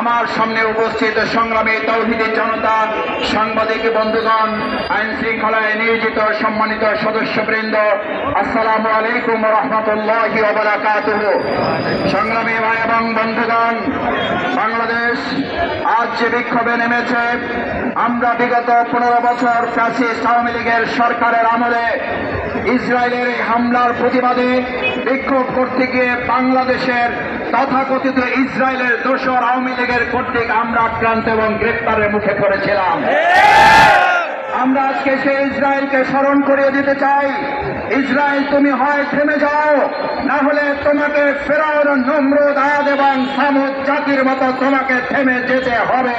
আমার সামনে উপস্থিত সংগ্রামী তৌহিদি জনতা, সাংবাদিক বন্ধুগণ, আইন শৃঙ্খলায় নিয়োজিত সম্মানিত সদস্যবৃন্দ, আসসালাম আলাইকুম রহমতুল্লাহ সংগ্রামী ভাই এবং বন্ধুগণ, বাংলাদেশ আজ যে বিক্ষোভে নেমেছে, আমরা বিগত পনেরো বছর ফ্যাসিস্ট আওয়ামী লীগের সরকারের আমলে ইসরায়েলের হামলার প্রতিবাদে বিক্ষোভ করতে গিয়ে বাংলাদেশের তথাকথিত ইসরায়েলের দোষর আওয়ামী লীগের কর্তৃক আমরা আক্রান্ত এবং গ্রেপ্তারের মুখে পড়েছিলাম। আমরা আজকে সে ইসরায়েলকে স্মরণ করিয়ে দিতে চাই। ইসরায়েল, তুমি হয় থেমে যাও, না হলে তোমাকে ফেরাউন নম্রদ আদ এবং সামুদ জাতির মতো তোমাকে থেমে যেতে হবে।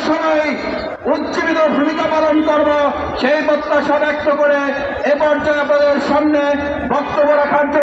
সবাই উজ্জীবিত ভূমিকা পালন করব। সেই প্রত্যাশা ব্যক্ত করে এ পর্যায়ে আপনাদের সামনে বক্তব্য রাখার